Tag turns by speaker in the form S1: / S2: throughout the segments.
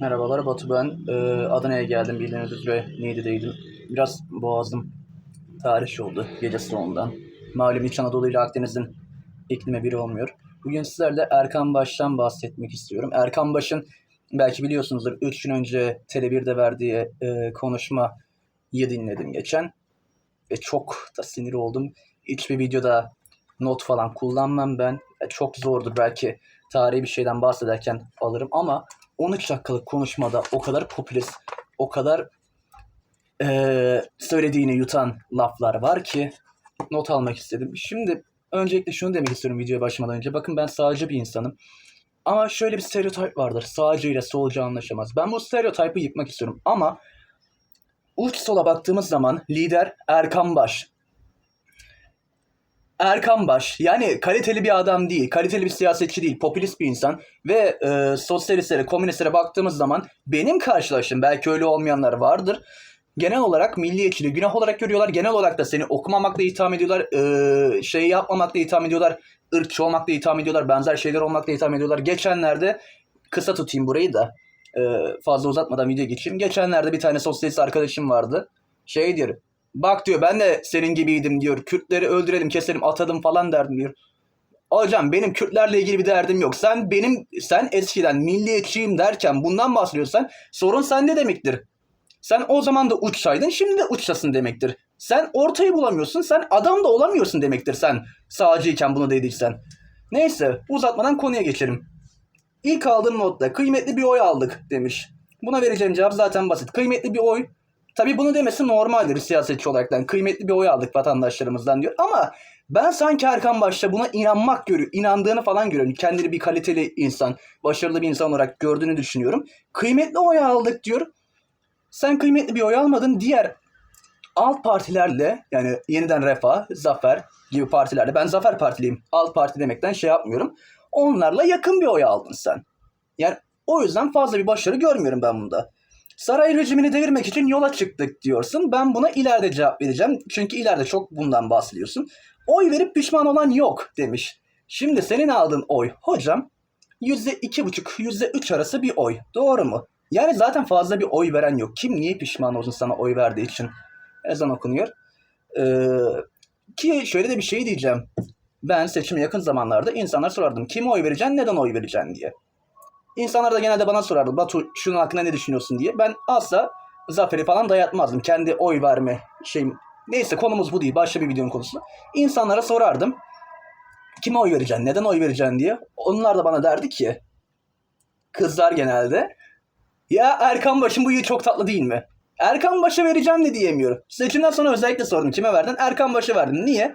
S1: Merhabalar Batu ben. Ee, Adana'ya geldim bildiğiniz üzere Niğde'deydim. Biraz boğazım tahriş oldu gece sonundan. Malum İç Anadolu ile Akdeniz'in iklimi biri olmuyor. Bugün sizlerle Erkan Baş'tan bahsetmek istiyorum. Erkan Baş'ın belki biliyorsunuzdur 3 gün önce Tele1'de verdiği e, konuşmayı dinledim geçen. Ve çok da sinir oldum. Hiçbir videoda not falan kullanmam ben. E, çok zordur belki tarihi bir şeyden bahsederken alırım ama 13 dakikalık konuşmada o kadar popülist, o kadar eee, söylediğini yutan laflar var ki not almak istedim. Şimdi öncelikle şunu demek istiyorum videoya başlamadan önce. Bakın ben sağcı bir insanım. Ama şöyle bir stereotip vardır. Sağcı ile solcu anlaşamaz. Ben bu stereotipi yıkmak istiyorum. Ama uç sola baktığımız zaman lider Erkan Baş. Erkan Baş yani kaliteli bir adam değil, kaliteli bir siyasetçi değil, popülist bir insan ve e, sosyalistlere, komünistlere baktığımız zaman benim karşılaştığım belki öyle olmayanlar vardır. Genel olarak milliyetçiliği günah olarak görüyorlar. Genel olarak da seni okumamakla itham ediyorlar, e, şey yapmamakla itham ediyorlar, ırkçı olmakla itham ediyorlar, benzer şeyler olmakla itham ediyorlar. Geçenlerde kısa tutayım burayı da e, fazla uzatmadan video geçeyim. Geçenlerde bir tane sosyalist arkadaşım vardı. Şey diyor, Bak diyor ben de senin gibiydim diyor. Kürtleri öldürelim, keselim, atalım falan derdim diyor. Hocam benim Kürtlerle ilgili bir derdim yok. Sen benim sen eskiden milliyetçiyim derken bundan bahsediyorsan sorun sende demektir. Sen o zaman da uçsaydın şimdi de uçtasın demektir. Sen ortayı bulamıyorsun. Sen adam da olamıyorsun demektir sen sağcıyken bunu dediysen. Neyse uzatmadan konuya geçelim. İlk aldığım notta kıymetli bir oy aldık demiş. Buna vereceğim cevap zaten basit. Kıymetli bir oy Tabii bunu demesi normaldir siyasetçi olaraktan. Kıymetli bir oy aldık vatandaşlarımızdan diyor. Ama ben sanki Erkan Baş'ta buna inanmak görüyor, inandığını falan görüyorum. Kendini bir kaliteli insan, başarılı bir insan olarak gördüğünü düşünüyorum. Kıymetli oy aldık diyor. Sen kıymetli bir oy almadın. Diğer alt partilerle yani yeniden Refah, Zafer gibi partilerle ben Zafer Partiliyim. Alt parti demekten şey yapmıyorum. Onlarla yakın bir oy aldın sen. Yani o yüzden fazla bir başarı görmüyorum ben bunda. Saray rejimini devirmek için yola çıktık diyorsun. Ben buna ileride cevap vereceğim. Çünkü ileride çok bundan bahsediyorsun. Oy verip pişman olan yok demiş. Şimdi senin aldığın oy hocam %2,5 %3 arası bir oy. Doğru mu? Yani zaten fazla bir oy veren yok. Kim niye pişman olsun sana oy verdiği için? Ezan okunuyor. Ee, ki şöyle de bir şey diyeceğim. Ben seçime yakın zamanlarda insanlar sorardım. Kime oy vereceksin, neden oy vereceksin diye. İnsanlar da genelde bana sorardı. Batu şunun hakkında ne düşünüyorsun diye. Ben asla zaferi falan dayatmazdım. Kendi oy verme şeyim. Neyse konumuz bu değil. Başka bir videonun konusu. İnsanlara sorardım. Kime oy vereceksin? Neden oy vereceksin diye. Onlar da bana derdi ki kızlar genelde ya Erkan Baş'ın bu çok tatlı değil mi? Erkan Baş'a vereceğim de diyemiyorum. Seçimden sonra özellikle sordum. Kime verdin? Erkan Baş'a verdim. Niye?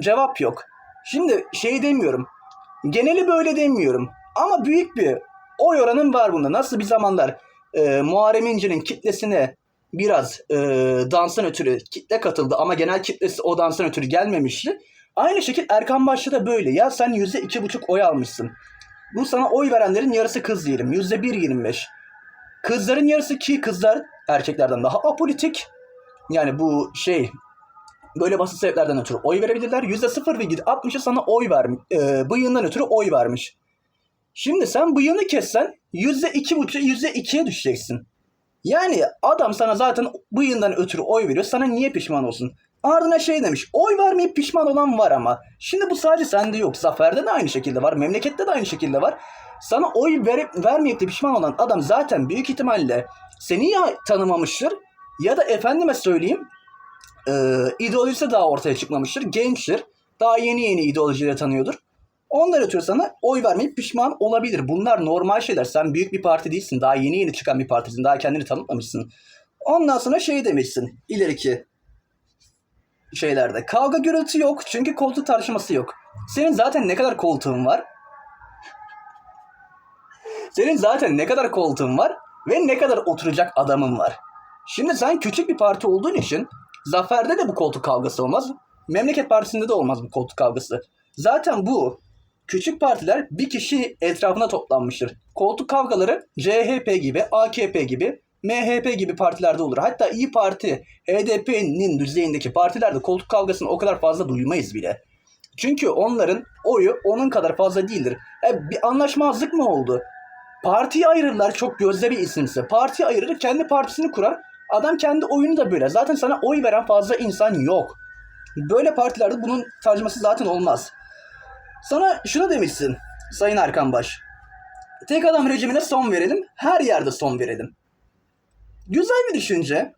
S1: Cevap yok. Şimdi şey demiyorum. Geneli böyle demiyorum. Ama büyük bir oy oranım var bunda. Nasıl bir zamanlar e, Muharrem İnce'nin kitlesine biraz e, dansın ötürü kitle katıldı ama genel kitlesi o dansın ötürü gelmemişti. Aynı şekilde Erkan Baş'ta da böyle. Ya sen yüzde iki buçuk oy almışsın. Bu sana oy verenlerin yarısı kız diyelim. Yüzde bir yirmi beş. Kızların yarısı ki kızlar erkeklerden daha apolitik. Yani bu şey böyle basit sebeplerden ötürü oy verebilirler. Yüzde sıfır virgül altmışı sana oy vermiş. E, bıyığından ötürü oy vermiş. Şimdi sen bıyığını kessen yüzde iki buçuk yüzde ikiye düşeceksin. Yani adam sana zaten bıyığından ötürü oy veriyor. Sana niye pişman olsun? Ardına şey demiş. Oy vermeyip pişman olan var ama. Şimdi bu sadece sende yok. Zafer'de de aynı şekilde var. Memlekette de aynı şekilde var. Sana oy verip vermeyip de pişman olan adam zaten büyük ihtimalle seni ya tanımamıştır ya da efendime söyleyeyim e, ideolojisi daha ortaya çıkmamıştır. Gençtir. Daha yeni yeni ideolojileri tanıyordur. Ondan ötürü sana oy vermeyip pişman olabilir. Bunlar normal şeyler. Sen büyük bir parti değilsin. Daha yeni yeni çıkan bir partisin. Daha kendini tanıtmamışsın. Ondan sonra şey demişsin. ileriki şeylerde. Kavga gürültü yok. Çünkü koltuk tartışması yok. Senin zaten ne kadar koltuğun var? Senin zaten ne kadar koltuğun var ve ne kadar oturacak adamın var. Şimdi sen küçük bir parti olduğun için Zafer'de de bu koltuk kavgası olmaz. Memleket Partisi'nde de olmaz bu koltuk kavgası. Zaten bu küçük partiler bir kişi etrafına toplanmıştır. Koltuk kavgaları CHP gibi, AKP gibi, MHP gibi partilerde olur. Hatta İyi Parti, HDP'nin düzeyindeki partilerde koltuk kavgasını o kadar fazla duymayız bile. Çünkü onların oyu onun kadar fazla değildir. E, bir anlaşmazlık mı oldu? Partiyi ayırırlar çok gözde bir isimse. Partiyi ayırır kendi partisini kurar. Adam kendi oyunu da böyle. Zaten sana oy veren fazla insan yok. Böyle partilerde bunun tartışması zaten olmaz. Sana şunu demişsin Sayın Erkan Baş. Tek adam rejimine son verelim. Her yerde son verelim. Güzel bir düşünce.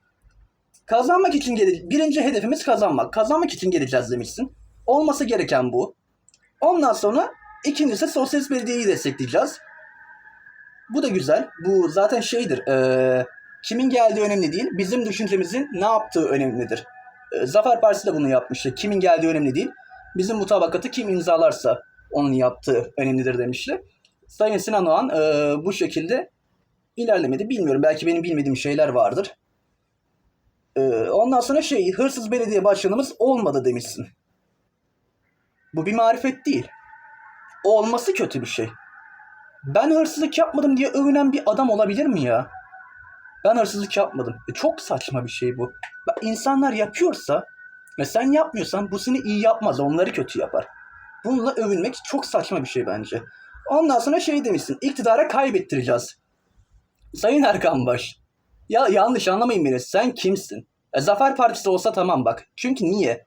S1: Kazanmak için gele birinci hedefimiz kazanmak. Kazanmak için geleceğiz demişsin. Olması gereken bu. Ondan sonra ikincisi sosyalist belediyeyi destekleyeceğiz. Bu da güzel. Bu zaten şeydir. eee, kimin geldiği önemli değil. Bizim düşüncemizin ne yaptığı önemlidir. Zafer Partisi de bunu yapmıştı. Kimin geldiği önemli değil. Bizim mutabakatı kim imzalarsa onun yaptığı önemlidir demişti. Sayın Sinan Oğan eee, bu şekilde ilerlemedi. Bilmiyorum. Belki benim bilmediğim şeyler vardır. Eee, ondan sonra şey hırsız belediye başkanımız olmadı demişsin. Bu bir marifet değil. Olması kötü bir şey. Ben hırsızlık yapmadım diye övünen bir adam olabilir mi ya? Ben hırsızlık yapmadım. E, çok saçma bir şey bu. İnsanlar yapıyorsa ve sen yapmıyorsan bu seni iyi yapmaz. Onları kötü yapar. Bununla övünmek çok saçma bir şey bence. Ondan sonra şey demişsin. iktidara kaybettireceğiz. Sayın Erkan Baş. Ya yanlış anlamayın beni. Sen kimsin? E, Zafer Partisi olsa tamam bak. Çünkü niye?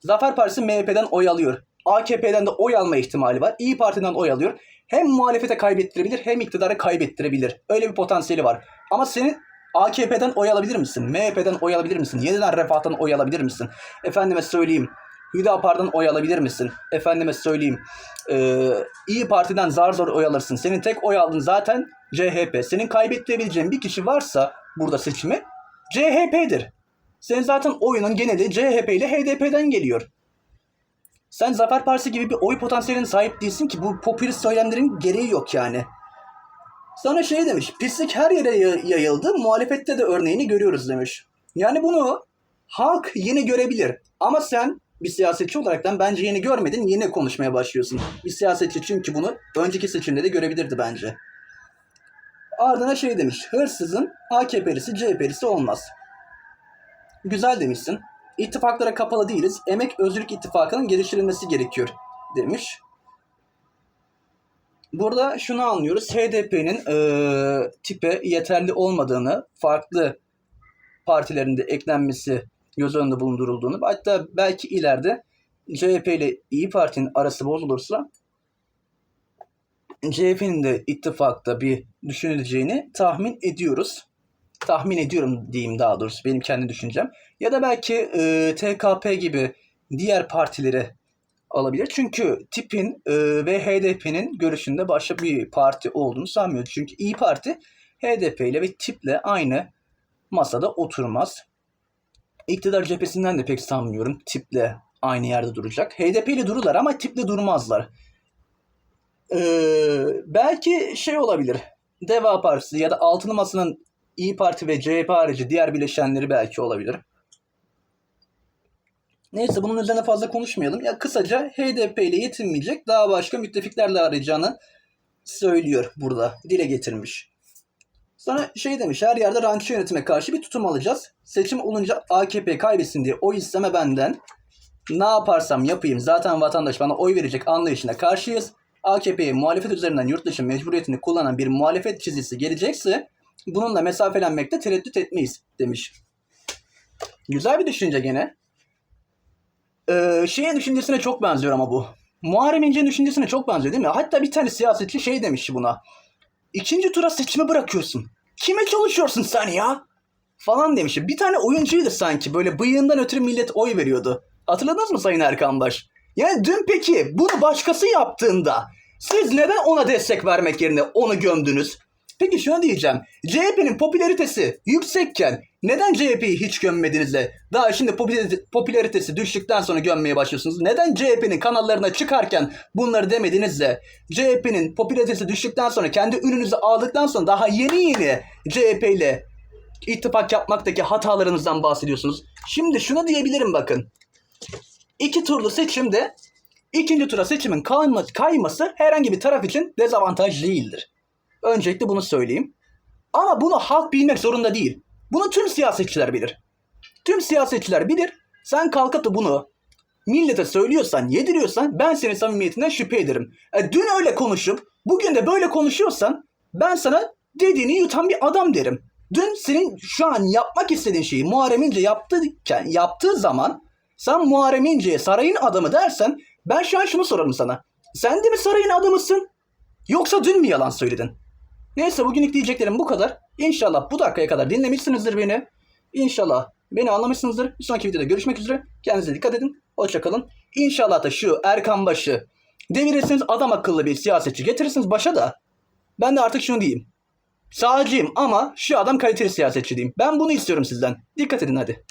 S1: Zafer Partisi MHP'den oy alıyor. AKP'den de oy alma ihtimali var. İyi Parti'den oy alıyor. Hem muhalefete kaybettirebilir hem iktidara kaybettirebilir. Öyle bir potansiyeli var. Ama senin AKP'den oy alabilir misin? MHP'den oy alabilir misin? Yeniden Refah'tan oy alabilir misin? Efendime söyleyeyim. Hüdapar'dan oy alabilir misin? Efendime söyleyeyim. Ee, İyi Parti'den zar zor oy alırsın. Senin tek oy aldığın zaten CHP. Senin kaybettirebileceğin bir kişi varsa burada seçimi CHP'dir. Senin zaten oyunun geneli CHP ile HDP'den geliyor. Sen Zafer Partisi gibi bir oy potansiyeline sahip değilsin ki bu popülist söylemlerin gereği yok yani. Sana şey demiş, pislik her yere ya- yayıldı, muhalefette de örneğini görüyoruz demiş. Yani bunu halk yeni görebilir. Ama sen bir siyasetçi olaraktan bence yeni görmedin, yeni konuşmaya başlıyorsun. Bir siyasetçi çünkü bunu önceki seçimde de görebilirdi bence. Ardına şey demiş, hırsızın AKP'lisi, CHP'lisi olmaz. Güzel demişsin. İttifaklara kapalı değiliz. Emek Özgürlük İttifakı'nın geliştirilmesi gerekiyor demiş. Burada şunu anlıyoruz. HDP'nin eee, tipe yeterli olmadığını, farklı partilerin de eklenmesi göz önünde bulundurulduğunu, hatta belki ileride CHP ile İyi Parti'nin arası bozulursa CHP'nin de ittifakta bir düşünüleceğini tahmin ediyoruz. Tahmin ediyorum diyeyim daha doğrusu benim kendi düşüncem. Ya da belki e, TKP gibi diğer partileri alabilir. Çünkü tipin e, ve HDP'nin görüşünde başka bir parti olduğunu sanmıyorum. Çünkü İyi Parti HDP ile ve tiple aynı masada oturmaz. İktidar cephesinden de pek sanmıyorum tiple aynı yerde duracak. HDP ile dururlar ama tiple durmazlar. Ee, belki şey olabilir. Deva Partisi ya da Altılı Masa'nın İyi Parti ve CHP harici diğer bileşenleri belki olabilir. Neyse bunun üzerine fazla konuşmayalım. Ya kısaca HDP ile yetinmeyecek daha başka müttefiklerle arayacağını söylüyor burada. Dile getirmiş. Sonra şey demiş her yerde ranço yönetime karşı bir tutum alacağız. Seçim olunca AKP kaybetsin diye oy isteme benden. Ne yaparsam yapayım zaten vatandaş bana oy verecek anlayışına karşıyız. AKP'ye muhalefet üzerinden yurt dışı mecburiyetini kullanan bir muhalefet çizgisi gelecekse bununla mesafelenmekte tereddüt etmeyiz demiş. Güzel bir düşünce gene. Ee, şeyin düşüncesine çok benziyor ama bu. Muharrem İnce'nin düşüncesine çok benziyor değil mi? Hatta bir tane siyasetçi şey demiş buna. İkinci tura seçimi bırakıyorsun. Kime çalışıyorsun sen ya? Falan demiş. Bir tane oyuncuydu sanki. Böyle bıyığından ötürü millet oy veriyordu. Hatırladınız mı Sayın Erkan Baş? Yani dün peki bunu başkası yaptığında siz neden ona destek vermek yerine onu gömdünüz? Peki şunu diyeceğim. CHP'nin popülaritesi yüksekken neden CHP'yi hiç gömmediniz de daha şimdi popülarite- popülaritesi düştükten sonra gömmeye başlıyorsunuz? Neden CHP'nin kanallarına çıkarken bunları demediniz de CHP'nin popülaritesi düştükten sonra kendi ürününüzü aldıktan sonra daha yeni yeni CHP ile ittifak yapmaktaki hatalarınızdan bahsediyorsunuz. Şimdi şunu diyebilirim bakın. İki turlu seçimde ikinci tura seçimin kayma- kayması herhangi bir taraf için dezavantaj değildir. Öncelikle bunu söyleyeyim. Ama bunu halk bilmek zorunda değil. Bunu tüm siyasetçiler bilir. Tüm siyasetçiler bilir. Sen kalkıp da bunu millete söylüyorsan, yediriyorsan ben senin samimiyetinden şüphe ederim. E, dün öyle konuşup bugün de böyle konuşuyorsan Ben sana dediğini yutan bir adam derim. Dün senin şu an yapmak istediğin şeyi Muharrem İnce yaptığken, yaptığı zaman sen Muharrem İnce'ye sarayın adamı dersen ben şu an şunu sorarım sana. Sen de mi sarayın adamısın? Yoksa dün mü yalan söyledin? Neyse bugünlük diyeceklerim bu kadar. İnşallah bu dakikaya kadar dinlemişsinizdir beni. İnşallah beni anlamışsınızdır. Bir sonraki videoda görüşmek üzere. Kendinize dikkat edin. Hoşçakalın. İnşallah da şu Erkan Baş'ı devirirsiniz adam akıllı bir siyasetçi getirirsiniz başa da. Ben de artık şunu diyeyim. Sağcıyım ama şu adam kaliteli siyasetçi diyeyim. Ben bunu istiyorum sizden. Dikkat edin hadi.